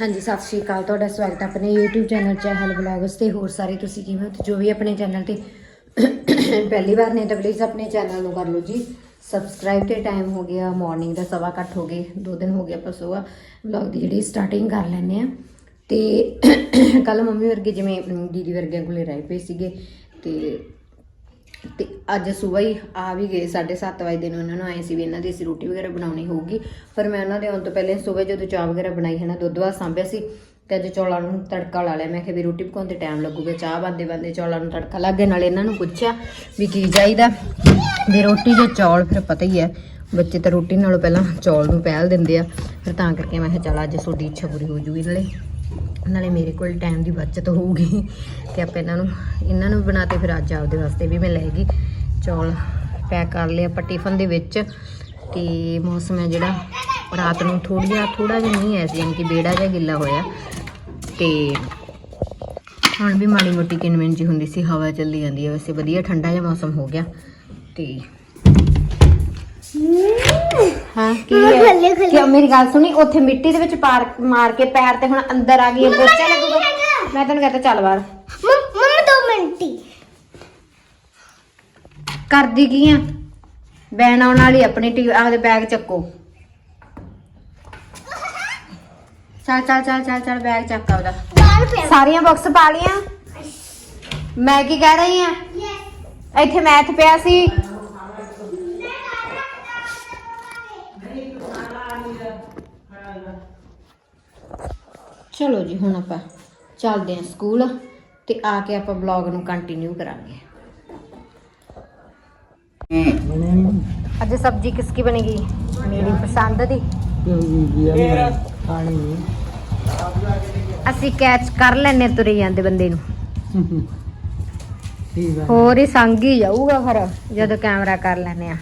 ਹਾਂਜੀ ਸਤਿ ਸ਼੍ਰੀ ਅਕਾਲ। ਤੁਹਾਡਾ ਸਵਾਗਤ ਹੈ ਆਪਣੇ YouTube ਚੈਨਲ ਚਹਿਲ ਬਲੌਗਸ ਤੇ। ਹੋਰ ਸਾਰੇ ਤੁਸੀਂ ਕਿਵੇਂ ਹੋ? ਤੇ ਜੋ ਵੀ ਆਪਣੇ ਚੈਨਲ ਤੇ ਪਹਿਲੀ ਵਾਰ ਨੇ ਤਾਂ ਪਲੀਜ਼ ਆਪਣੇ ਚੈਨਲ ਨੂੰ ਕਰ ਲਓ ਜੀ। ਸਬਸਕ੍ਰਾਈਬ ਤੇ ਟਾਈਮ ਹੋ ਗਿਆ ਮਾਰਨਿੰਗ ਦਾ ਸਵਾ ਘੱਟ ਹੋ ਗਏ ਦੋ ਦਿਨ ਹੋ ਗਿਆ ਆਪਾਂ ਸੁਬਾਹ ਵਲੌਗ ਦੀ ਜਿਹੜੀ ਸਟਾਰਟਿੰਗ ਕਰ ਲੈਂਦੇ ਆ ਤੇ ਕੱਲ ਮੰਮੀ ਵਰਗੇ ਜਿਵੇਂ ਅਮ, ਦੀਦੀ ਵਰਗਿਆਂ ਕੋਲੇ ਰਹਿ ਪਏ ਸੀਗੇ ਤੇ ਤੇ ਅੱਜ ਸਵੇਰ ਹੀ ਆ ਵੀ ਗਏ 7:30 ਵਜੇ ਨੂੰ ਉਹਨਾਂ ਨੂੰ, ਆਏ ਸੀ ਵੀ ਇਹਨਾਂ ਦੀ ਅਸੀਂ ਰੋਟੀ ਵਗੈਰਾ ਬਣਾਉਣੀ ਹੋਊਗੀ। ਪਰ ਮੈਂ ਉਹਨਾਂ ਦੇ ਆਉਣ ਤੋਂ ਪਹਿਲੇ ਸਵੇਰ ਜਦੋਂ ਚਾਹ ਵਗੈਰਾ ਬਣਾਈ ਹੈ ਨਾ, ਦੁੱਧ ਵਾ ਸਾਂਭਿਆ ਸੀ ਤੇ ਅੱਜ ਚੌਲਾਂ ਨੂੰ ਤੜਕਾ ਲਾ ਲਿਆ। ਮੈਂ ਕਿਹਾ ਵੀ ਰੋਟੀ ਪਕਾਉਣ ਤੇ ਟਾਈਮ ਲੱਗੂਗਾ, ਚਾਹ ਬੰਦੇ ਬੰਦੇ ਚੌਲਾਂ ਨੂੰ ਤੜਕਾ ਲੱਗ ਗਿਆ। ਨਾਲੇ ਇਹਨਾਂ ਨੂੰ ਪੁੱਛਿਆ ਵੀ ਕੀ ਚਾਹੀਦਾ। ਵੀ ਰੋਟੀ ਜਾਂ ਚੌਲ, ਫਿਰ ਪਤਾ ਹੀ ਹੈ, ਬੱਚੇ ਤਾਂ ਰੋਟੀ ਨਾਲੋਂ ਪਹਿਲਾਂ ਚੌਲ ਨੂੰ ਪਹਿਲ ਦਿੰਦੇ ਆ। ਫਿਰ ਤਾਂ ਕਰਕੇ ਮੈਂ ਕਿਹਾ ਚੱਲ ਅੱਜ ਤੁਹਾਡੀ ਇੱਛਾ ਪੂਰੀ ਹੋ ਜੂਗੀ ਨਾਲੇ। ਨਾਲੇ ਮੇਰੇ ਕੋਲ ਟਾਈਮ ਦੀ ਬਚਤ ਹੋਊਗੀ ਤੇ ਆਪਾਂ ਇਹਨਾਂ ਨੂੰ ਇਹਨਾਂ ਨੂੰ ਬਣਾ ਬਣਾਤੇ ਫਿਰ ਅੱਜ ਆਪਦੇ ਵਾਸਤੇ ਵੀ ਮੈਂ ਲੈ ਗਈ। ਚੌਲ ਪੈਕ ਕਰ ਲਏ ਆਪਾਂ ਟਿਫਨ ਦੇ ਵਿੱਚ ਤੇ ਮੌਸਮ ਹੈ ਜਿਹੜਾ, ਰਾਤ ਨੂੰ ਥੋੜੀ ਜਿਹਾ ਥੋੜਾ ਜਿਹਾ ਨਹੀਂ ਐਸੀ ਯਾਨੀ ਕਿ ਬੇੜਾ ਜਿਹਾ ਗਿੱਲਾ ਹੋਇਆ। ਤੇ ਹੁਣ ਵੀ ਮਾੜੀ ਮੋਟੀ ਕਿਨਮਿਨ ਜੀ ਹੁੰਦੀ ਸੀ, ਹਵਾ ਚੱਲਦੀ ਜਾਂਦੀ ਹੈ, ਵੈਸੇ ਵਧੀਆ ਠੰਡਾ ਜਿਹਾ ਮੌਸਮ ਹੋ ਗਿਆ। ਤੇ ਹਾਂ ਕੀ ਹੈ ਕਿਉਂ ਮੇਰੀ ਗੱਲ ਸੁਣੀ ਉੱਥੇ ਮਿੱਟੀ ਦੇ ਵਿੱਚ ਪਾਰ ਮਾਰ ਕੇ ਪੈਰ ਤੇ ਹੁਣ ਅੰਦਰ ਆ ਗਈ ਹੈ ਪੋਚਾ ਲੱਗੂਗਾ। ਮੈਂ ਤੈਨੂੰ ਕਹਤਾ ਚੱਲ ਬਾਹਰ। ਮੰਮਾ ਦੋ ਮਿੰਟ ਹੀ। ਕਰਦੀ ਕੀ ਆ? ਬੈਨ ਆਉਣ ਵਾਲੀ ਆਪਣੀ ਟੀ ਆਪਦੇ ਬੈਗ ਚੱਕੋ। ਚੱਲ ਚੱਲ ਚੱਲ ਚੱਲ ਚੱਲ ਬੈਗ ਚੱਕ ਪਿਆ। ਸਾਰੀਆਂ ਬਾਕਸ ਪਾ ਲੀਆਂ ਮੈਂ ਕੀ ਕਹਿ ਰਹੀ ਆ? ਇੱਥੇ ਮੈਥ ਪਿਆ ਸੀ। ਚਲੋ ਜੀ, ਹੁਣ ਆਪਾਂ ਚੱਲਦੇ ਹਾਂ ਸਕੂਲ ਤੇ ਆ ਕੇ ਆਪਾਂ ਬਲੌਗ ਨੂੰ ਕੰਟੀਨਿਊ ਕਰਾਂਗੇ। ਅੱਜ ਸਬਜ਼ੀ ਕਿਸ ਕੀ ਬਣੇਗੀ ਮੇਰੀ ਪਸੰਦ ਦੀ। ਅਸੀਂ ਕੈਚ ਕਰ ਲੈਨੇ ਤੁਰੇ ਜਾਂਦੇ ਬੰਦੇ ਨੂੰ। ਹੋਰ ਹੀ ਸੰਗ ਹੀ ਜਾਊਗਾ ਫਿਰ, ਜਦੋਂ ਕੈਮਰਾ ਕਰ ਲੈਨੇ ਆ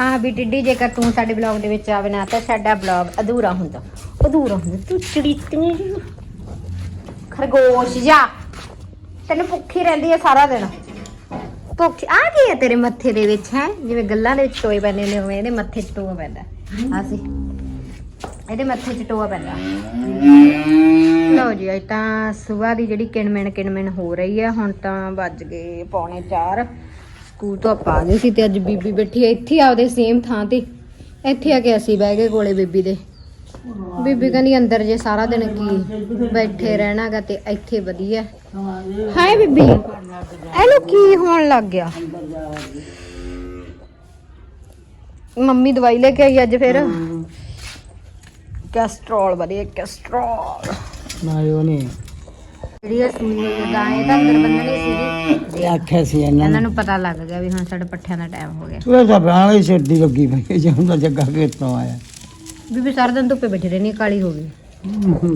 ਹਾਂ ਵੀ ਟਿੱਡੀ, ਜੇਕਰ ਤੂੰ ਸਾਡੇ ਬਲੌਗ ਦੇ ਵਿੱਚ ਆਵੇ ਨਾ, ਤਾਂ ਸਾਡਾ ਬਲੌਗ ਅਧੂਰਾ ਹੁੰਦਾ। ਅਧੂਰਾ ਹੁੰਦਾ। ਤੂੰ ਚੜੀਤਨੀ ਖਰਗੋਸ਼ ਜਾ ਤੈਨੂੰ ਭੁੱਖੀ ਰਹਿੰਦੀ ਹੈ ਸਾਰਾ ਦਿਨ। ਭੁੱਖ ਆ ਕੀ ਹੈ ਤੇਰੇ ਮੱਥੇ ਦੇ ਵਿੱਚ, ਹੈ? ਜਿਵੇਂ ਗੱਲਾਂ ਦੇ ਵਿੱਚ ਟੋਏ ਪੈਂਦੇ ਨੇ ਉਵੇਂ ਇਹਦੇ ਮੱਥੇ 'ਚ ਟੋਆ ਪੈਂਦਾ। ਆ ਇਹਦੇ ਮੱਥੇ 'ਚ ਟੋਆ ਪੈਂਦਾ। ਲਓ ਜੀ, ਅੱਜ ਤਾਂ ਸਵੇਰ ਦੀ ਜਿਹੜੀ ਕਿਣਮਿਣ ਕਿਣਮਿਣ ਹੋ ਰਹੀ ਹੈ ਹੁਣ ਤਾਂ ਵੱਜ ਗਏ ਪੌਣੇ 4 ਸਕੂਲ ਤੋਂ ਆਪਾਂ ਆ ਗਏ ਸੀ ਤੇ ਅੱਜ ਬੀਬੀ ਬੈਠੀ ਹੈ ਇੱਥੇ ਆਪਦੇ ਸੇਮ ਥਾਂ ਤੇ। ਇੱਥੇ ਆ ਕੇ ਅਸੀਂ ਬਹਿ ਗਏ ਕੋਲੇ ਬੀਬੀ ਦੇ। ਬੀਬੀ ਕਹਿੰਦੀ ਅੰਦਰ ਜੇ ਸਾਰਾ ਦਿਨ ਕੀ ਬੈਠੇ ਰਹਿਣਾਗਾ ਤੇ ਇੱਥੇ ਵਧੀਆ। ਹਾਏ ਬੀਬੀ ਇਹਨੂੰ ਕੀ ਹੋਣ ਲੱਗ ਗਿਆ? ਮੰਮੀ ਦਵਾਈ ਲੈ ਕੇ ਆਈ ਅੱਜ ਫਿਰ। ਕੈਸਟਰੋਲ ਵਧੀਆ ਕੈਸਟਰੋਲ। ਨੇ ਜਿਹੜੀ ਇਹ ਸੂਈ ਹੋਈ ਹੈ ਗਾਂ ਇਹ ਤਾਂ ਅੰਦਰ ਬੰਨਣੀ ਸੀਗੀ। ਇਹ ਆਖਿਆ ਸੀ ਇਹਨਾਂ ਇਹਨਾਂ ਨੇ। ਪਤਾ ਲੱਗ ਗਿਆ ਵੀ ਹੁਣ ਸਾਡੇ ਪੱਠਿਆਂ ਦਾ ਟਾਈਮ ਹੋ ਗਿਆ। ਤੂੰ ਤਾਂ ਬਾਹਰ ਹੀ ਛੱਡੀ ਲੱਗੀ ਪਈ ਜੇ ਹੁੰਦਾ ਜੱਗਾ ਕਿਤੋਂ ਆਇਆ। ਬੀਬੀ ਸਾਰਾ ਦਿਨ ਧੁੱਪੇ ਬੈਠੀ ਰਹਿਣੀ ਕਾਲੀ ਹੋ ਗਈ।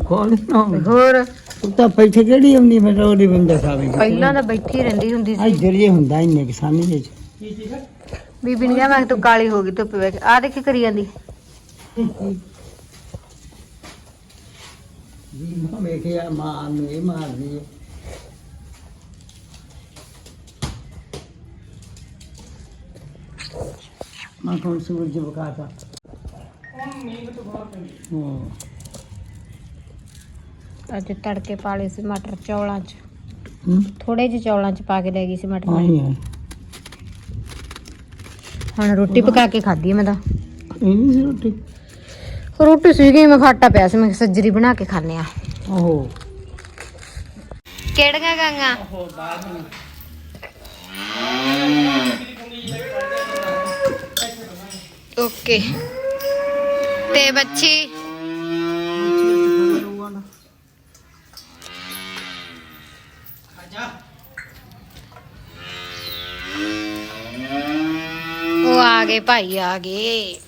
ਕੋਲ ਨਾ ਹੋਰ? ਤੂੰ ਤਾਂ ਕਿਹੜੀ ਆਉਂਦੀ ਮੈਂ ਤਾਂ ਉਹਦੀ ਬੰਦਾ ਸਾਵੇ ਪਹਿਲਾਂ ਤਾਂ ਬੈਠੀ ਰਹਿੰਦੀ ਹੁੰਦੀ ਸੀ। ਇੱਧਰ ਜੇ ਹੁੰਦਾ ਇੰਨੇ ਕਿਸਾਨੀ ਦੇ ਚ ਬੀਬੀ ਨੇ ਕਿਹਾ ਮੈਂ ਕਿਹਾ ਤੂੰ ਕਾਲੀ ਹੋ ਗਈ ਧੁੱਪੇ ਬੈਠ ਆ ਦੇਖ ਕਰੀ ਜਾਂਦੀ। ਜੀ ਮਾਂ ਵੇਖਿਆ ਮਾਂ ਨੂੰ ਇਹ ਮਾਰਦੀ ਹੈ ਮਾਂ ਕੋਲ ਸੂਰਜ ਬਕਾਤਾ ਹਾਂ। ਅੱਜ ਤੜਕੇ ਪਾਲੇ ਸੀ ਮਟਰ ਚੌਲਾਂ 'ਚ। ਹੂੰ? ਥੋੜੇ ਜਿਹੇ ਚੌਲਾਂ 'ਚ ਪਾ ਕੇ ਲੈ ਗਈ ਸੀ ਮਟਰ ਆਈ ਹੈ। ਹੁਣ ਰੋਟੀ ਪਕਾ ਕੇ ਖਾਧੀ ਹੈ ਮੈਂ ਤਾਂ। ਇਹ ਨਹੀਂ ਸੀ ਰੋਟੀ? ਰੋਟੀ ਸੀਗੀ ਮੈਂ ਖਾਟਾ ਪਿਆ ਸੀ ਮੈਂ ਕਿਹਾ ਸੱਜਰੀ ਬਣਾ ਕੇ ਖਾਣੇ ਆ ਓਹੋ ਕਿਹੜੀਆਂ ਗਾਂਗਾ? ਓਕੇ। ਤੇ ਬੱਚੀ? ਉਹ ਆ ਗਏ ਭਾਈ ਆ ਗਏ।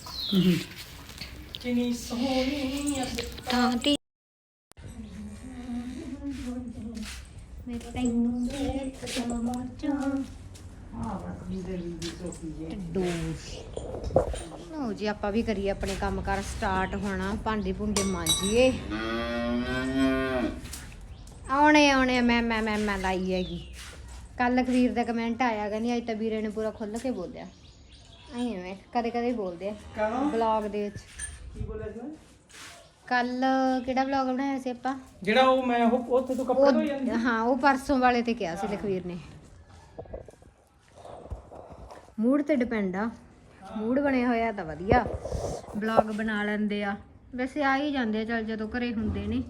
ਤਾਂ ਦੀ ਮੈਂ ਤੈਨੂੰ ਦੇਖਦਾ ਮੋਚਾਂ ਲਓ ਜੀ ਆਪਾਂ ਵੀ ਕਰੀਏ ਆਪਣੇ ਕੰਮ ਕਰ ਸਟਾਰਟ ਹੋਣਾ। ਭਾਂਡੇ ਭੁੰਡੇ ਮਾਂਜੀਏ। ਆਉਣੇ ਆਉਣੇ ਮੈਂ ਮੈਂ ਮੈਂ ਮੈਂ ਲਾਈ ਹੈਗੀ। ਕੱਲ ਖਵੀਰ ਦਾ ਕਮੈਂਟ ਆਇਆ ਕਹਿੰਦੀ ਅੱਜ ਤਾਂ ਵੀਰੇ ਨੇ ਪੂਰਾ ਖੁੱਲ ਕੇ ਬੋਲਿਆ। ਆਈ ਐਵੇਂ ਕਦੇ ਕਦੇ ਬੋਲਦੇ ਆ। ਬਲੌਗ ਦੇ ਵਿੱਚ। ਕੱਲ ਕਿਹੜਾ ਵਲੌਗ ਬਣਾਇਆ ਸੀ ਆਪਾਂ? ਜਿਹੜਾ ਉਹ ਮੈਂ ਉਹ ਉੱਥੇ ਤੋਂ ਕੱਪੜੇ ਧੋਈ ਜਾਂਦੀ ਹਾਂ ਉਹ ਪਰਸੋਂ ਵਾਲੇ ਤੇ ਕਿਹਾ ਸੀ ਲਖਵੀਰ ਨੇ। ਮੂਡ ਤੇ ਡਿਪੈਂਡ ਆ। ਮੂਡ ਬਣਿਆ ਹੋਇਆ ਤਾਂ ਵਧੀਆ। ਵਲੌਗ ਬਣਾ ਲੈਂਦੇ ਆ। ਵੈਸੇ ਆ ਹੀ ਜਾਂਦੇ ਆ, ਚਲ ਜਦੋਂ ਘਰੇ ਹੁੰਦੇ ਨੇ।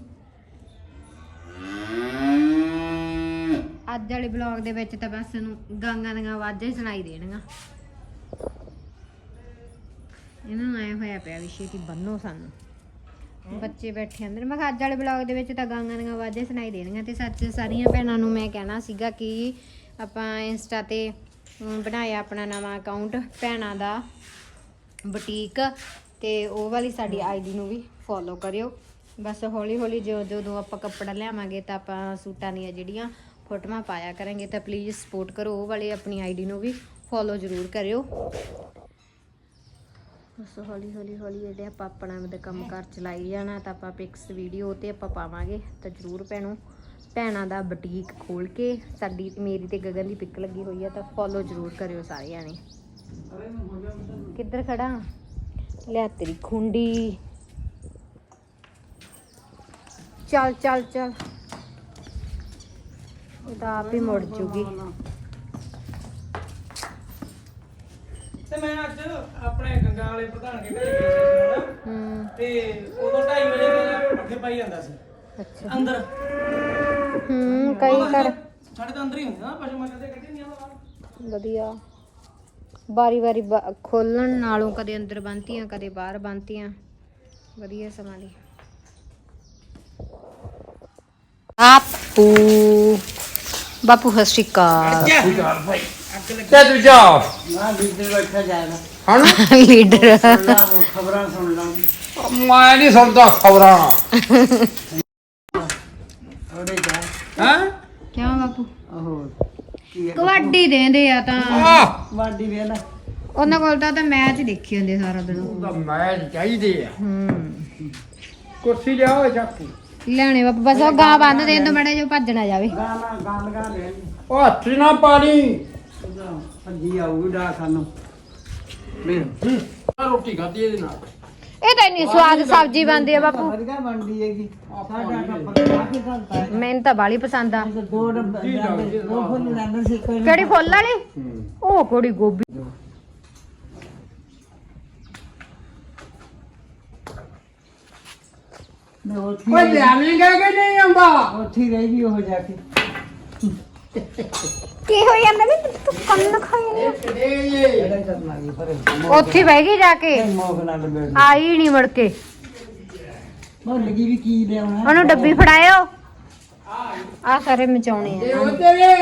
ਅੱਜ ਵਾਲੇ ਵਲੌਗ ਦੇ ਵਿੱਚ ਤਾਂ ਬਸ ਨੂੰ ਗਾਂਗਾਂ ਦੀਆਂ ਆਵਾਜ਼ਾਂ ਸੁਣਾਈ ਦੇਣਗੀਆਂ। ਇਹਨਾਂ ਨੂੰ ਆਇਆ ਹੋਇਆ ਪਿਆ ਵੀ ਛੇਤੀ ਬੰਨੋ ਸਾਨੂੰ। ਬੱਚੇ ਬੈਠੇ ਅੰਦਰ। ਮੈਂ ਅੱਜ ਵਾਲੇ ਬਲੌਗ ਦੇ ਵਿੱਚ ਤਾਂ ਗਾਂਗਾਂ ਦੀਆਂ ਆਵਾਜ਼ਾਂ ਸੁਣਾਈ ਦੇਣਗੀਆਂ ਤੇ ਸੱਚ ਸਾਰੀਆਂ ਭੈਣਾਂ ਨੂੰ ਮੈਂ ਕਹਿਣਾ ਸੀਗਾ ਕਿ ਆਪਾਂ ਇੰਸਟਾ ਤੇ ਬਣਾਇਆ ਆਪਣਾ ਨਵਾਂ ਅਕਾਊਂਟ ਭੈਣਾਂ ਦਾ ਬੁਟੀਕ ਤੇ ਉਹ ਵਾਲੀ ਸਾਡੀ ਆਈਡੀ ਨੂੰ ਵੀ ਫੋਲੋ ਕਰਿਓ। ਬਸ ਹੌਲੀ ਹੌਲੀ ਜੋ ਜਦੋਂ ਆਪਾਂ ਕੱਪੜਾ ਲਿਆਵਾਂਗੇ ਤਾਂ ਆਪਾਂ ਸੂਟਾਂ ਦੀਆਂ ਜਿਹੜੀਆਂ ਫੋਟੋਆਂ ਪਾਇਆ ਕਰਾਂਗੇ ਤਾਂ ਪਲੀਜ਼ ਸਪੋਰਟ ਕਰੋ ਉਹ ਵਾਲੀ ਆਪਣੀ ਆਈਡੀ ਨੂੰ ਵੀ ਫੋਲੋ ਜ਼ਰੂਰ ਕਰਿਓ। ਬਸ ਹੌਲੀ ਹੌਲੀ ਹੌਲੀ ਜਿਹੜੇ ਆਪਾਂ ਆਪਣਾ ਆਪਦਾ ਕੰਮ ਕਾਰ ਚਲਾਈ ਜਾਣਾ ਤਾਂ ਆਪਾਂ ਪਿਕਸ ਵੀਡੀਓ ਤੇ ਆਪਾਂ ਪਾਵਾਂਗੇ ਤਾਂ ਜਰੂਰ ਭੈਣੋ। ਭੈਣਾਂ ਦਾ ਬੁਟੀਕ ਖੋਲ ਕੇ ਸਾਡੀ ਮੇਰੀ ਤੇ ਗਗਨ ਦੀ ਪਿਕ ਲੱਗੀ ਹੋਈ ਆ ਤਾਂ ਫੋਲੋ ਜਰੂਰ ਕਰਿਓ ਸਾਰੇ ਜਾਣੇ ਕਿੱਧਰ ਖੜਾ ਲੈ ਤੇਰੀ ਖੁੰਡੀ। ਚੱਲ ਚੱਲ ਚੱਲ। ਇਹ ਤਾਂ ਆਪ ਹੀ ਮੁੜ ਜੂਗੀ। ਤੇ ਮੈਂ ਅੱਜ ਆਪਣੇ ਗੰਗਾ ਵਾਲੇ ਪ੍ਰਧਾਨ ਕੇ ਘਰੇ ਗਿਆ ਸੀ ਤੇ ਉਦੋਂ 2:30 ਵਜੇ ਮੈਂ ਪੱਠੇ ਪਾਈ ਜਾਂਦਾ ਸੀ। ਅੱਛਾ। ਅੰਦਰ। ਹੂੰ ਕਈ ਕਰ ਸਾਡੇ ਤਾਂ ਅੰਦਰ ਹੀ ਹੁੰਦੇ ਨਾ ਪਸ਼ੂ ਮੈਂ ਕਦੇ ਕੱਢੇ ਨਹੀਂ ਆਉਂਦਾ ਬਾਹਰ। ਵਧੀਆ। ਵਾਰੀ ਵਾਰੀ ਖੋਲਣ ਨਾਲੋਂ ਕਦੇ ਅੰਦਰ ਬੰਨਤੀਆਂ ਕਦੇ ਬਾਹਰ ਬੰਨਤੀਆਂ। ਵਧੀਆ ਸਮਾਂ ਦੀ। ਆਪੂ ਬਾਪੂ ਸਤਿ ਸ਼੍ਰੀ ਅਕਾਲ। ਤੇ ਤੂੰ ਜਾ ਨਾ ਲੀਡਰ ਬੈਠਾ ਜਾਣਾ ਹਣ? ਲੀਡਰ। ਖਬਰਾਂ ਸੁਣ ਲਾਂ। ਮੈਂ ਨਹੀਂ ਸੁਣਦਾ ਖਬਰਾਂ। ਹਾਂ? ਕਿਉਂ ਬਾਪੂ? ਉਹ ਕੀ ਹੈ ਕਬੱਡੀ ਦੇਂਦੇ ਆ ਤਾਂ। ਵਾਡੀ ਵੇਲਾ ਉਹਨਾਂ ਕੋਲ ਤਾਂ ਤਾਂ ਮੈਚ ਦੇਖੀ ਹੁੰਦੇ ਸਾਰਾ ਦਿਨ। ਉਹਦਾ ਮੈਚ ਚਾਹੀਦੇ ਆ। ਹੂੰ। ਕੁਰਸੀ ਲਿਆਓ ਚਾਕੂ ਲੈਣੇ ਬਾਪੂ ਬਸ ਉਹ ਗਾਂ ਬੰਨ ਦੇਣ ਤੋਂ ਮੜਾ ਜੋ ਭੱਜ ਨਾ ਜਾਵੇ ਗਾਣਾ ਗਾਣ ਗਾ ਲੈ ਉਹ ਹੱਥ ਨਾ ਪਾਣੀ। ਭੱਜੀ ਆਊਗੀ ਡਾ ਸਾਨੂੰ। ਰੋਟੀ ਖਾਦੀ ਇਹਦੇ ਨਾਲ। ਇਹ ਤਾਂ ਇੰਨੀ ਸਵਾਦ ਸਬਜ਼ੀ ਬਣਦੀ ਆ ਬਾਪੂ। ਵਧੀਆ ਬਣਦੀ ਹੈਗੀ? ਸਾਡਾ ਟੱਪਰ ਖਾ ਕੇ ਘੰਟਾ ਹੈ। ਮੈਨੂੰ ਤਾਂ ਬਾਲੀ ਪਸੰਦ ਆ। ਦੋ ਡੱਬੇ ਦੋ ਫੁੱਲ ਲੈਂਦੇ ਸੀ ਕੋਈ ਕਿਹੜੀ ਫੁੱਲ ਵਾਲੀ? ਉਹ ਕੋੜੀ ਗੋਭੀ? ਮੈਂ ਉੱਥੇ ਓਏ ਲਿਆਵੇਂਗਾ ਕਿ ਨਹੀਂ ਆਉਂਦਾ? ਉੱਥੇ ਹੀ ਰਹੀ ਗਈ ਉਹ ਜਾ ਕੇ। ਕੀ ਹੋ ਜਾਂਦਾ ਵੀ ਤੂੰ ਕੰਨ ਖਾਈ ਜਿਹੜਾ ਕਰਨਾ ਪਰ ਉੱਥੇ ਬਹਿ ਗਈ ਜਾ ਕੇ? ਨਾਲ ਆਈ ਨਹੀਂ ਮੁੜ ਕੇ। ਭੁੱਲ ਗਈ ਵੀ ਕੀ ਲਿਆਉਣਾ ਉਹਨੂੰ ਡੱਬੀ ਫੜਾਇਓ। ਆ ਸਾਰੇ ਮਚਾਉਣੇ ਉਹ ਤੇਰੇ।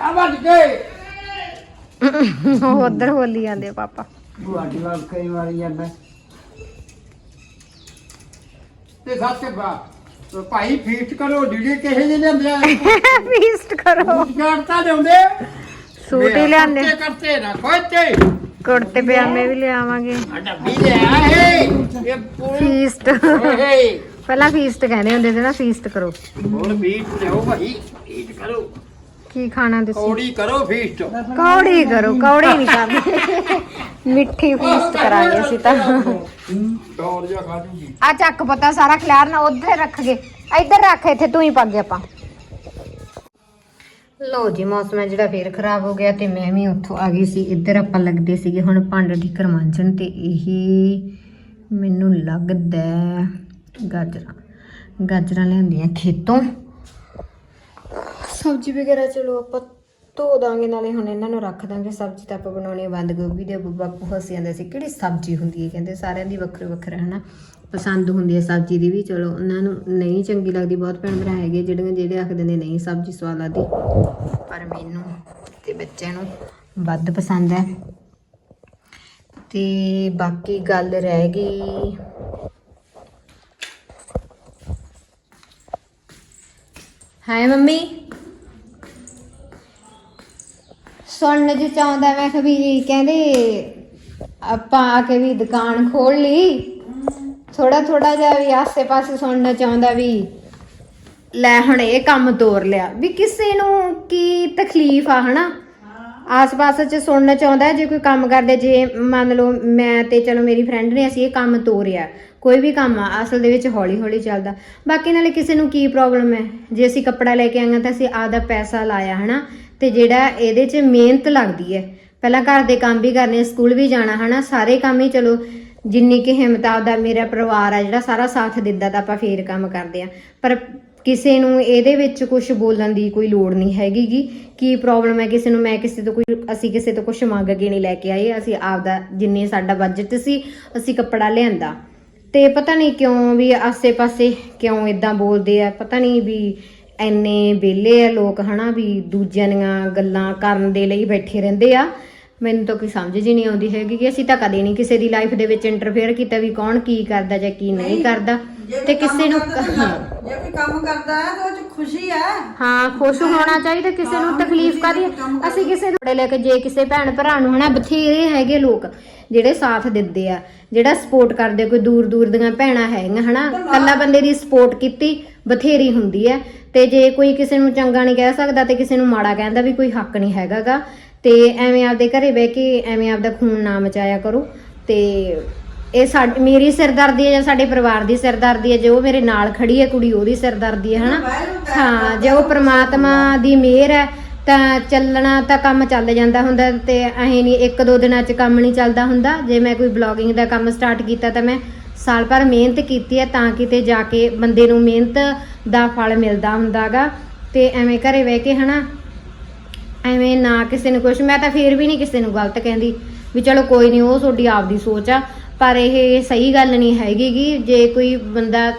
ਆ ਵੱਜ ਗਏ। ਆ ਉਹ ਉਧਰ ਬੋਲੀ ਜਾਂਦੇ ਆ ਪਾਪਾ। ਤੁਹਾਡੀ ਵਾਰ ਕਈ ਵਾਰੀ ਜਾਂਦਾ। ਤੇ ਸੱਚ ਬਾ ਭਾਈ ਫੀਸਟ ਕਰੋ ਜਿਹੜੇ ਕਿਸੇ ਦੇ ਲਿਆਂਦੇ ਆ। ਫੀਸਟ ਕਰੋ। ਜਾਣਤਾ ਦੇਉਂਦੇ ਸੂਟ ਹੀ ਲਿਆਂਦੇ। ਕਰਤੇ ਨਾ ਖੋਤੇ। ਕੁੜਤੇ ਪਜਾਮੇ ਵੀ ਲਿਆਵਾਂਗੇ। ਡੱਬੀ ਲੈ ਆ ਇਹ ਪੂਰੀ ਫੀਸਟ। ਏ ਪਹਿਲਾਂ ਫੀਸਟ ਕਹਿੰਦੇ ਹੁੰਦੇ ਸੀ ਨਾ ਫੀਸਟ ਕਰੋ। ਹੋਰ ਫੀਸਟ ਲਿਓ ਭਾਈ ਫੀਸਟ ਕਰੋ। ਕੀ ਖਾਣਾ ਤੁਸੀਂ? ਕੌੜੀ ਕਰੋ ਫੀਸਟ। ਕੌੜੀ ਕਰੋ ਕੌੜੀ ਨਹੀਂ ਕਰਨੀ ਮਿੱਠੀ ਫੀਸਟ ਕਰਾਂਗੇ ਅਸੀਂ ਤਾਂ। ਦੌੜ ਜਾ ਖਾ ਜੂਗੀ ਆ ਚੱਕ ਪਤਾ ਸਾਰਾ ਖਿਲਾਰ ਨਾ ਉੱਧਰ ਰੱਖ ਗਏ ਇੱਧਰ ਰੱਖ ਇੱਥੇ ਤੂੰ ਹੀ ਪਾ ਗਿਆ ਆਪਾਂ। ਲੋ ਜੀ, ਮੌਸਮ ਹੈ ਜਿਹੜਾ ਫੇਰ ਖਰਾਬ ਹੋ ਗਿਆ ਤੇ ਮੈਂ ਵੀ ਉੱਥੋਂ ਆ ਗਈ ਸੀ। ਇੱਧਰ ਆਪਾਂ ਲੱਗਦੇ ਸੀਗੇ ਹੁਣ ਭਾਂਡੇ ਠੀਕਰ ਮਾਂਜਣ ਤੇ ਇਹ ਮੈਨੂੰ ਲੱਗਦਾ ਗਾਜਰਾਂ। ਗਾਜਰਾਂ ਲਿਆਂਦੀਆਂ ਖੇਤੋਂ। ਸਬਜ਼ੀ ਵਗੈਰਾ ਚਲੋ ਆਪਾਂ ਧੋ ਦਾਂਗੇ, ਨਾਲੇ ਹੁਣ ਇਹਨਾਂ ਨੂੰ ਰੱਖ ਦਾਂਗੇ। ਸਬਜ਼ੀ ਤਾਂ ਆਪਾਂ ਬਣਾਉਣੀ ਬੰਦ ਗੋਭੀ ਦੇ ਬਾਪੂ ਹੱਸੀ ਜਾਂਦੇ ਸੀ। ਕਿਹੜੀ ਸਬਜ਼ੀ ਹੁੰਦੀ ਹੈ ਕਹਿੰਦੇ ਸਾਰਿਆਂ ਦੀ ਵੱਖਰੇ ਵੱਖਰੇ ਹਨਾ? ਪਸੰਦ ਹੁੰਦੀ ਹੈ ਸਬਜ਼ੀ ਦੀ ਵੀ, ਚਲੋ ਉਹਨਾਂ ਨੂੰ ਨਹੀਂ ਚੰਗੀ ਲੱਗਦੀ, ਬਹੁਤ ਭੈਣ ਭਰਾ ਹੈਗੇ ਜਿਹੜੇ ਜਿਹੜੇ ਆਖਦੇ ਨੇ ਨਹੀਂ ਸਬਜ਼ੀ ਸਵਾਦ ਲੱਗਦੀ। ਪਰ ਮੈਨੂੰ ਤੇ ਬੱਚਿਆਂ ਨੂੰ ਵੱਧ ਪਸੰਦ ਹੈ। ਤੇ ਬਾਕੀ ਗੱਲ ਰਹਿ ਗਈ। ਹਾਏ ਮੰਮੀ? ਸੁਣਨ ਚ ਚਾਹੁੰਦਾ ਮੈਂ ਕਿ ਵੀ ਕਹਿੰਦੇ ਆਪਾਂ ਆ ਕੇ ਵੀ ਦੁਕਾਨ ਖੋਲ ਲਈ। ਥੋੜਾ ਥੋੜਾ ਜਿਹਾ ਵੀ ਆਸੇ-ਪਾਸੇ ਸੁਣਨਾ ਚਾਹੁੰਦਾ ਵੀ ਲੈ ਹੁਣ ਇਹ ਕੰਮ ਤੋਰ ਲਿਆ। ਵੀ ਕਿਸੇ ਨੂੰ ਕੀ ਤਕਲੀਫ ਆ ਹਨਾ? ਆਸ-ਪਾਸ ਚ ਸੁਣਨਾ ਚਾਹੁੰਦਾ ਜੇ ਕੋਈ ਕੰਮ ਕਰਦੇ ਜੇ ਮੰਨ ਲਓ ਮੈਂ ਤੇ ਚਲੋ ਮੇਰੀ ਫਰੈਂਡ ਨੇ ਅਸੀਂ ਇਹ ਕੰਮ ਤੋਰਿਆ ਕੋਈ ਵੀ ਕੰਮ ਆ ਅਸਲ ਦੇ ਵਿੱਚ ਹੌਲੀ ਹੌਲੀ ਚੱਲਦਾ। ਬਾਕੀ ਨਾਲੇ ਕਿਸੇ ਨੂੰ ਕੀ ਪ੍ਰੋਬਲਮ ਹੈ? ਜੇ ਅਸੀਂ ਕੱਪੜਾ ਲੈ ਕੇ ਆਂਗੇ ਤਾਂ ਅਸੀਂ ਆਪਦਾ ਪੈਸਾ ਲਾਇਆ ਹਨਾ? ਤੇ ਜਿਹੜਾ ਇਹਦੇ 'ਚ ਮਿਹਨਤ ਲੱਗਦੀ ਹੈ। ਪਹਿਲਾਂ ਘਰ ਦੇ ਕੰਮ ਵੀ ਕਰਨੇ ਸਕੂਲ ਵੀ ਜਾਣਾ ਹਨਾ? ਸਾਰੇ ਕੰਮ ਹੀ ਚਲੋ ਜਿੰਨੀ ਕਿ ਹਿੰਮਤ ਆਪਦਾ ਮੇਰਾ ਪਰਿਵਾਰ ਆ, ਜਿਹੜਾ ਸਾਰਾ ਸਾਥ ਦਿੰਦਾ ਤਾਂ ਆਪਾਂ ਫੇਰ ਕੰਮ ਕਰਦੇ ਆ। ਪਰ ਕਿਸੇ ਨੂੰ ਇਹਦੇ ਵਿੱਚ ਕੁਝ ਬੋਲਣ ਦੀ ਕੋਈ ਲੋੜ ਨਹੀਂ ਹੈਗੀਗੀ। ਕੀ ਪ੍ਰੋਬਲਮ ਹੈ ਕਿਸੇ ਨੂੰ? ਮੈਂ ਕਿਸੇ ਤੋਂ ਕੋਈ, ਅਸੀਂ ਕਿਸੇ ਤੋਂ ਕੁਝ ਮੰਗ ਕੇ ਨਹੀਂ ਲੈ ਕੇ ਆਏ। ਅਸੀਂ ਆਪਦਾ ਜਿੰਨੇ ਸਾਡਾ ਬਜਟ ਸੀ, ਅਸੀਂ ਕੱਪੜਾ ਲਿਆਂਦਾ। ਤੇ ਪਤਾ ਨਹੀਂ ਕਿਉਂ ਵੀ ਆਸੇ-ਪਾਸੇ ਕਿਉਂ ਇਦਾਂ ਬੋਲਦੇ ਆ? ਪਤਾ ਨਹੀਂ ਵੀ ਐਨੇ ਵਿਹਲੇ ਆ ਲੋਕ, ਹਨਾ, ਵੀ ਦੂਜਿਆਂ ਦੀਆਂ ਗੱਲਾਂ ਕਰਨ ਦੇ ਲਈ ਬੈਠੇ ਰਹਿੰਦੇ ਆ। ਮੈਨੂੰ ਤਾਂ ਕੋਈ ਸਮਝ ਜੀ ਨਹੀਂ ਆਉਂਦੀ ਹੈਗੀ ਕਿ ਅਸੀਂ ਤਾਂ ਕਦੇ ਨਹੀਂ ਕਿਸੇ ਦੀ ਲਾਈਫ ਦੇ ਵਿੱਚ ਇੰਟਰਫੇਅਰ ਕੀਤਾ ਵੀ ਕੌਣ ਕੀ ਕਰਦਾ ਜਾਂ ਕੀ ਨਹੀਂ ਕਰਦਾ ਤੇ ਕਿਸੇ ਨੂੰ ਹਾਂ। ਜੇ ਕੋਈ ਕੰਮ ਕਰਦਾ ਹੈ ਤਾਂ ਉਹ ਚ ਖੁਸ਼ੀ ਹੈ। ਹਾਂ ਖੁਸ਼ ਹੋਣਾ ਚਾਹੀਦਾ ਕਿਸੇ ਨੂੰ ਤਕਲੀਫ ਕਾਦੀ ਅਸੀਂ ਕਿਸੇ ਨੂੰ ਲੈ ਕੇ ਜੇ ਕਿਸੇ ਭੈਣ ਭਰਾ ਨੂੰ ਹਨਾ ਬਥੇਰੇ ਹੈਗੇ ਲੋਕ ਜਿਹੜੇ ਸਾਥ ਦਿੰਦੇ ਆ ਜਿਹੜਾ ਸਪੋਰਟ ਕਰਦੇ ਕੋਈ ਦੂਰ ਦੂਰ ਦੀਆਂ ਭੈਣਾਂ ਹੈਗੀਆਂ ਹਨਾ ਕੱਲਾ ਬੰਦੇ ਦੀ ਸਪੋਰਟ ਕੀਤੀ ਬਥੇਰੀ ਹੁੰਦੀ ਹੈ। ਤੇ ਜੇ ਕੋਈ ਕਿਸੇ ਨੂੰ ਚੰਗਾ ਨਹੀਂ ਕਹਿ ਸਕਦਾ ਤੇ ਕਿਸੇ ਨੂੰ ਮਾੜਾ ਕਹਿੰਦਾ ਵੀ ਕੋਈ ਹੱਕ ਨਹੀਂ ਹੈਗਾਗਾ ਤੇ ਐਵੇਂ ਆਪਦੇ ਘਰੇ ਬਹਿ ਕੇ ਐਵੇਂ ਆਪਦਾ ਖੂਨ ਨਾ ਮਚਾਇਆ ਕਰੋ ਤੇ ਇਹ ਸਾਡੀ, ਮੇਰੀ ਸਿਰਦਰਦੀ ਹੈ ਜਾਂ ਸਾਡੇ ਪਰਿਵਾਰ ਦੀ ਸਿਰਦਰਦੀ ਹੈ, ਜੋ ਮੇਰੇ ਨਾਲ ਖੜੀ ਹੈ, ਕੁੜੀ ਉਹਦੀ ਸਿਰਦਰਦੀ ਹੈ, ਹਨਾ? ਹਾਂ, ਜੇ ਉਹ ਪ੍ਰਮਾਤਮਾ ਦੀ ਮਿਹਰ ਹੈ, ਤਾਂ ਚੱਲਣਾ ਤਾਂ ਕੰਮ ਚੱਲ ਜਾਂਦਾ ਹੁੰਦਾ ਤੇ ਐਂ ਨਹੀਂ ਇੱਕ ਦੋ ਦਿਨਾਂ 'ਚ ਕੰਮ ਨਹੀਂ ਚੱਲਦਾ ਹੁੰਦਾ। ਜੇ ਮੈਂ ਕੋਈ ਬਲੌਗਿੰਗ ਦਾ ਕੰਮ ਸਟਾਰਟ ਕੀਤਾ ਤਾਂ ਮੈਂ ਸਾਲ ਭਰ ਮਿਹਨਤ ਕੀਤੀ ਹੈ ਤਾਂ ਕਿਤੇ ਜਾ ਕੇ ਬੰਦੇ ਨੂੰ ਮਿਹਨਤ ਦਾ ਫਲ ਮਿਲਦਾ ਹੁੰਦਾਗਾ। ਤੇ ਐਵੇਂ ਘਰੇ ਬਹਿ ਕੇ, ਹਨਾ ਐਵੇਂ ਨਾ ਕਿਸੇ ਨੂੰ ਕੁਛ। ਮੈਂ ਤਾਂ ਫੇਰ ਵੀ ਨਹੀਂ ਕਿਸੇ ਨੂੰ ਗਲਤ ਕਹਿੰਦੀ ਵੀ ਚਲੋ ਕੋਈ ਨਹੀਂ, ਉਹ ਤੁਹਾਡੀ ਆਪਦੀ ਸੋਚ ਆ। ਪਰ ਇਹ ਸਹੀ ਗੱਲ ਨਹੀਂ ਹੈਗੀ ਗੀ। ਜੇ ਕੋਈ ਬੰਦਾ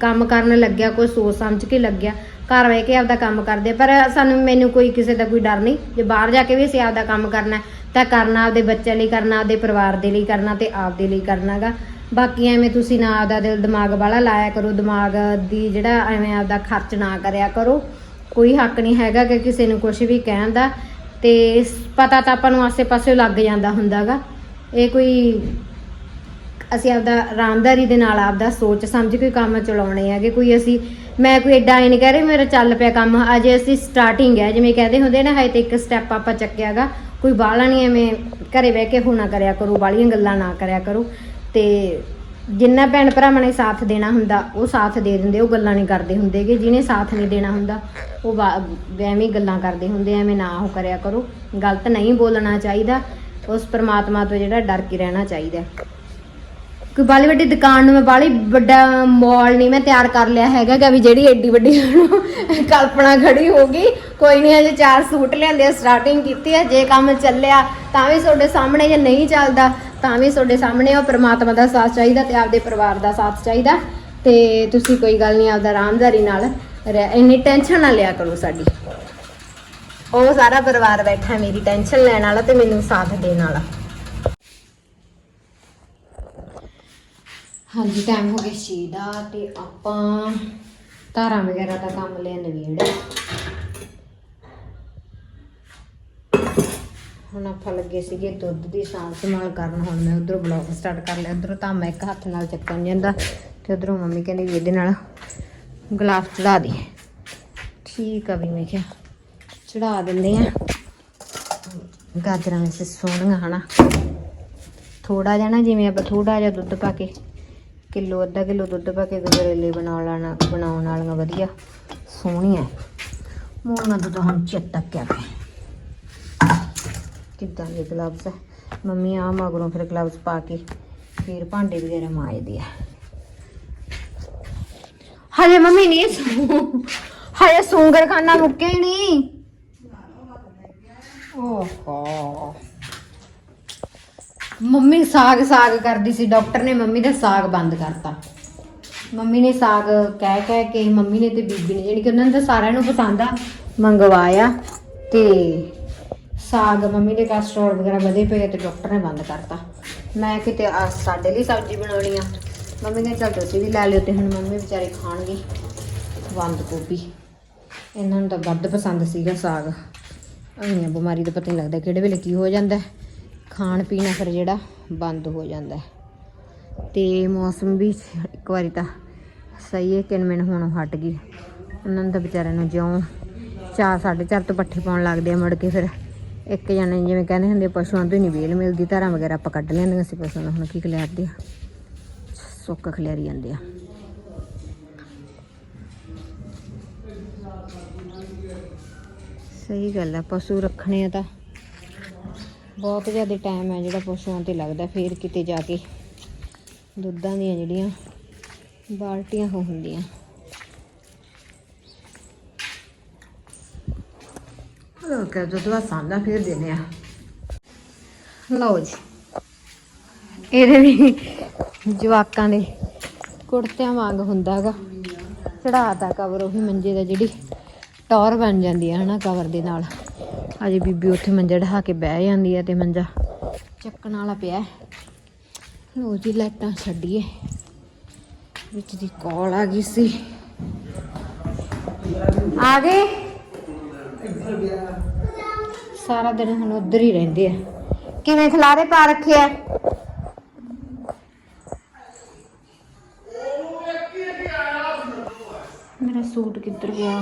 ਕੰਮ ਕਰਨ ਲੱਗਿਆ, ਕੋਈ ਸੋਚ ਸਮਝ ਕੇ ਲੱਗਿਆ, ਘਰ ਬਹਿ ਕੇ ਆਪਦਾ ਕੰਮ ਕਰਦੇ ਪਰ ਸਾਨੂੰ, ਮੈਨੂੰ ਕੋਈ ਕਿਸੇ ਦਾ ਕੋਈ ਡਰ ਨਹੀਂ। ਜੇ ਬਾਹਰ ਜਾ ਕੇ ਵੀ ਅਸੀਂ ਆਪਦਾ ਕੰਮ ਕਰਨਾ ਤਾਂ ਕਰਨਾ ਆਪਦੇ ਬੱਚਿਆਂ ਲਈ ਕਰਨਾ, ਆਪਦੇ ਪਰਿਵਾਰ ਦੇ ਲਈ ਕਰਨਾ ਤੇ ਆਪਦੇ ਲਈ ਕਰਨਾਗਾ ਬਾਕੀ ਐਵੇਂ ਤੁਸੀਂ ਨਾ ਆਪਦਾ ਦਿਲ ਦਿਮਾਗ ਵਾਲਾ ਲਾਇਆ ਕਰੋ। ਦਿਮਾਗ ਦੀ ਜਿਹੜਾ ਐਵੇਂ ਆਪਦਾ ਖਰਚ ਨਾ ਕਰਿਆ ਕਰੋ। ਕੋਈ ਹੱਕ ਨਹੀਂ ਹੈਗਾ ਕਿ ਕਿਸੇ ਨੂੰ ਕੁਝ ਵੀ ਕਹਿਣ ਦਾ ਤੇ ਪਤਾ ਤਾਂ ਆਪਾਂ ਨੂੰ ਆਸੇ-ਪਾਸੇ ਲੱਗ ਜਾਂਦਾ ਹੁੰਦਾਗਾ। ਇਹ ਕੋਈ ਅਸੀਂ ਆਪਦਾ ਆਰਾਮਦਾਰੀ ਦੇ ਨਾਲ ਆਪਦਾ ਸੋਚ ਸਮਝ ਕੇ ਕੰਮ ਚਲਾਉਣੇ ਹੈਗੇ। ਕੋਈ ਅਸੀਂ ਮੈਂ ਕੋਈ ਐਡਾ ਹੀ ਨਹੀਂ ਕਹਿ ਰਹੀ ਮੇਰਾ ਚੱਲ ਪਿਆ ਕੰਮ। ਅਜੇ ਅਸੀਂ ਸਟਾਰਟਿੰਗ ਹੈ, ਜਿਵੇਂ ਕਹਿੰਦੇ ਹੁੰਦੇ ਨਾ, ਹਜੇ ਤੇ ਇੱਕ ਸਟੈਪ ਆਪਾਂ ਚੱਕਿਆਗਾ। ਕੋਈ ਬਾਹਲਾ ਨਹੀਂ ਐਵੇਂ ਘਰੇ ਬਹਿ ਕੇ ਹੋਣਾ ਕਰਿਆ ਕਰੋ ਬਾਹਲੀਆਂ ਗੱਲਾਂ ਨਾ ਕਰਿਆ ਕਰੋ। ਤੇ ਜਿੰਨਾ ਭੈਣ ਭਰਾਵਾਂ ਨੇ ਸਾਥ ਦੇਣਾ ਹੁੰਦਾ, ਉਹ ਸਾਥ ਦੇ ਦਿੰਦੇ, ਉਹ ਗੱਲਾਂ ਨਹੀਂ ਕਰਦੇ ਹੁੰਦੇ ਹੁੰਦੇਗੇ ਜਿਹਨੇ ਸਾਥ ਨਹੀਂ ਦੇਣਾ ਹੁੰਦਾ, ਉਹ ਵਾ- ਐਵੇਂ ਗੱਲਾਂ ਕਰਦੇ ਹੁੰਦੇ, ਐਵੇਂ ਨਾ ਉਹ ਕਰਿਆ ਕਰੋ। ਗਲਤ ਨਹੀਂ ਬੋਲਣਾ ਚਾਹੀਦਾ, ਉਸ ਪਰਮਾਤਮਾ ਤੋਂ ਜਿਹੜਾ ਡਰ ਕੇ ਰਹਿਣਾ ਚਾਹੀਦਾ। ਕੋਈ ਬਾਲੀ ਵੱਡੀ ਦੁਕਾਨ ਨੂੰ ਮੈਂ ਬਾਲੀ ਵੱਡਾ ਮਾਲ ਨਹੀਂ ਮੈਂ ਤਿਆਰ ਕਰ ਲਿਆ ਹੈਗਾ ਕਿ ਵੀ ਜਿਹੜੀ ਐਡੀ ਵੱਡੀ ਕਲਪਨਾ ਖੜੀ ਹੋ ਗਈ। ਕੋਈ ਨਹੀਂ ਅਜੇ ਚਾਰ ਸੂਟ ਲਿਆਂਦੇ ਸਟਾਰਟਿੰਗ ਕੀਤੀ ਹੈ ਜੇ ਕੰਮ ਚੱਲਿਆ ਤਾਂ ਵੀ ਤੁਹਾਡੇ ਸਾਹਮਣੇ ਜੇ ਨਹੀਂ ਚੱਲਦਾ ਤਾਂ ਵੀ ਤੁਹਾਡੇ ਸਾਹਮਣੇ ਉਹ ਪ੍ਰਮਾਤਮਾ ਦਾ ਸਾਥ ਚਾਹੀਦਾ ਤੇ ਆਪਦੇ ਪਰਿਵਾਰ ਦਾ ਸਾਥ ਚਾਹੀਦਾ। ਤੇ ਤੁਸੀਂ ਕੋਈ ਗੱਲ ਨਹੀਂ, ਆਪਦਾ ਆਰਾਮਦਾਰੀ ਨਾਲ ਇੰਨੀ ਟੈਨਸ਼ਨ ਨਾ ਲਿਆ ਕਰੋ ਸਾਡੀ। ਉਹ ਸਾਰਾ ਪਰਿਵਾਰ ਬੈਠਾ, ਮੇਰੀ ਟੈਨਸ਼ਨ ਲੈਣ ਵਾਲਾ ਤੇ ਮੈਨੂੰ ਸਾਥ ਦੇਣ ਵਾਲਾ। ਹਾਂਜੀ ਟਾਈਮ ਹੋ ਗਿਆ ਛੇ ਦਾ ਤੇ ਆਪਾਂ ਧਾਰਾਂ ਵਗੈਰਾ ਦਾ ਕੰਮ ਲਿਆ ਨਵੇੜ ਹੁਣ ਆਪਾਂ ਲੱਗੇ ਸੀਗੇ ਦੁੱਧ ਦੀ ਸਾਂਭ ਸੰਭਾਲ ਕਰਨ। ਹੁਣ ਮੈਂ ਉਧਰੋਂ ਬਲੌਗ ਸਟਾਰਟ ਕਰ ਲਿਆ। ਉਧਰੋਂ ਤਾਂ ਮੈਂ ਇੱਕ ਹੱਥ ਨਾਲ ਚੱਕਣ ਜਾਂਦਾ ਤੇ ਉਧਰੋਂ ਮੰਮੀ ਕਹਿੰਦੀ ਵੀ ਇਹਦੇ ਨਾਲ ਗਲਾਸ ਚੜਾ ਦੇ। ਠੀਕ ਆ ਵੀ ਮੈਂ ਕਿਹਾ, ਚੜਾ ਦਿੰਦੇ ਆ। ਗਾਜਰਾਂ ਵਿੱਚ ਸੋਹਣੀਆਂ, ਹਨਾ? ਥੋੜਾ ਜਿਹਾ ਨਾ, ਜਿਵੇਂ ਆਪਾਂ ਥੋੜਾ ਜਿਹਾ ਦੁੱਧ ਪਾ ਕੇ, ਕਿਲੋ, ਅੱਧਾ ਕਿਲੋ ਦੁੱਧ ਪਾ ਕੇ ਗਜਰੇਲੇ ਬਣਾ ਲੈਣਾ, ਬਣਾਉਣ ਵਾਲੀਆਂ ਵਧੀਆ। ਸੋਹਣੀਆਂ। ਮੋਹਣਾ ਦੁੱਧ ਹੁਣ ਚੇਤਾ ਕਿਆ ਕਿੱਦਾਂ ਦੇ ਗਲਵਸ ਆ। ਮੰਮੀ ਆ ਮਗਰੋਂ ਫਿਰ ਗਲਵਸ ਪਾ ਕੇ ਫਿਰ ਭਾਂਡੇ ਵਗੈਰਾ ਮਾਜਦੀ ਆ। ਹਜੇ ਮੰਮੀ ਨਹੀਂ ਸੂ- ਹਜੇ ਸੂੰਗਰ ਖਾਨਾ ਮੁੱਕੇ ਹੀ ਨਹੀਂ ਓਹੋ। ਮੰਮੀ ਸਾਗ ਸਾਗ ਕਰਦੀ ਸੀ, ਡਾਕਟਰ ਨੇ ਮੰਮੀ ਦਾ ਸਾਗ ਬੰਦ ਕਰਤਾ। ਮੰਮੀ ਨੇ ਸਾਗ ਕਹਿ ਕਹਿ ਕੇ ਮੰਮੀ ਨੇ ਤੇ ਬੀਬੀ ਨੇ ਜਿਹੜੀ ਕਿ ਉਹਨਾਂ ਨੂੰ ਤਾਂ ਸਾਰਿਆਂ ਨੂੰ ਪਸੰਦ ਆ, ਮੰਗਵਾਇਆ ਤੇ ਸਾਗ, ਮੰਮੀ ਦੇ ਕੋਲੇਸਟ੍ਰੋਲ ਵਗੈਰਾ ਵਧੇ ਪਏ ਆ ਤੇ ਡਾਕਟਰ ਨੇ ਬੰਦ ਕਰਤਾ। ਮੈਂ ਕਿਤੇ ਆ ਸਾਡੇ ਲਈ ਸਬਜ਼ੀ ਬਣਾਉਣੀ ਆ। ਮੰਮੀ ਨੇ ਚੱਲ ਤੁਸੀਂ ਵੀ ਲੈ ਲਿਓ ਤੇ ਹੁਣ ਮੰਮੀ ਵਿਚਾਰੇ ਖਾਣਗੇ। ਬੰਦ ਗੋਭੀ। ਇਹਨਾਂ ਨੂੰ ਤਾਂ ਵੱਧ ਪਸੰਦ ਸੀਗਾ ਸਾਗ। ਅਈਆਂ ਬਿਮਾਰੀ ਦਾ ਪਤਾ ਨਹੀਂ ਲੱਗਦਾ ਕਿਹੜੇ ਵੇਲੇ ਕੀ ਹੋ ਜਾਂਦਾ ਖਾਣ ਪੀਣਾ ਫਿਰ ਜਿਹੜਾ ਬੰਦ ਹੋ ਜਾਂਦਾ ਹੈ। ਤੇ ਮੌਸਮ ਵੀ ਇੱਕ ਵਾਰੀ ਤਾਂ ਸਹੀ ਹੈ, ਕਿਨ ਮਿੰਟ ਹੁਣ ਹਟ ਗਈ। ਉਹਨਾਂ ਨੂੰ ਤਾਂ ਵਿਚਾਰਿਆਂ ਨੂੰ ਜਿਉਂ ਚਾਰ ਸਾਢੇ ਚਾਰ ਤੋਂ ਪੱਠੇ ਪਾਉਣ ਲੱਗਦੇ ਆ ਮੁੜ ਕੇ ਫਿਰ। ਇੱਕ ਜਣੇ ਜਿਵੇਂ ਕਹਿੰਦੇ ਹੁੰਦੇ ਪਸ਼ੂਆਂ ਤੋਂ ਹੀ ਨਹੀਂ ਵੇਲ ਮਿਲਦੀ, ਧਾਰਾਂ ਵਗੈਰਾ ਆਪਾਂ ਕੱਢ ਲੈਂਦੀਆਂ ਸੀ ਪਸ਼ੂਆਂ ਨੂੰ, ਹੁਣ ਕੀ ਖਿਲਾਰਦੇ ਆ? ਸੁੱਕ ਖਲਿਆਰੀ ਜਾਂਦੇ ਆ। ਸਹੀ ਗੱਲ ਆ, ਪਸ਼ੂ ਰੱਖਣੇ ਆ ਤਾਂ। ਬਹੁਤ ਜ਼ਿਆਦਾ ਟਾਈਮ ਹੈ ਜਿਹੜਾ ਪਸ਼ੂਆਂ ਤੇ ਲੱਗਦਾ, ਫੇਰ ਕਿਤੇ ਜਾ ਕੇ ਦੁੱਧਾਂ ਦੀਆਂ ਜਿਹੜੀਆਂ ਬਾਲਟੀਆਂ ਹੋ ਹੁੰਦੀਆਂ। ਲੋ ਦੁੱਧ ਵਾ ਸਾਂਦਾ ਫੇਰ ਦੇਨੇ ਆ ਲਓ ਜੀ। ਇਹਦੇ ਵੀ ਜਵਾਕਾਂ ਦੇ ਕੁੜਤਿਆਂ ਵਾਂਗ ਹੁੰਦਾ ਚੜਾਤਾ ਕਵਰ ਉਹੀ ਮੰਜੇ ਦਾ ਜਿਹੜੀ ਟੌਰ ਬਣ ਜਾਂਦੀ ਹੈ ਹਨਾ ਕਵਰ ਦੇ ਨਾਲ। ਅਜੇ ਬੀਬੀ ਉੱਥੇ ਮੰਜਾ ਢਾ ਕੇ ਬਹਿ ਜਾਂਦੀ ਹੈ ਤੇ ਮੰਜਾ ਚੱਕਣ ਵਾਲਾ ਪਿਆ। ਲੋ ਜੀ, ਲਾਈਟਾਂ ਛੱਡੀਏ। ਵਿੱਚ ਦੀ ਕਾਲ ਆ ਗਈ ਸੀ। ਆ ਗਏ? ਸਾਰਾ ਦਿਨ ਹੁਣ ਉਧਰ ਹੀ ਰਹਿੰਦੇ ਆ। ਕਿਵੇਂ ਖਿਲਾਰੇ ਪਾ ਰੱਖੇ ਮੇਰਾ ਸੂਟ ਕਿੱਧਰ ਗਿਆ?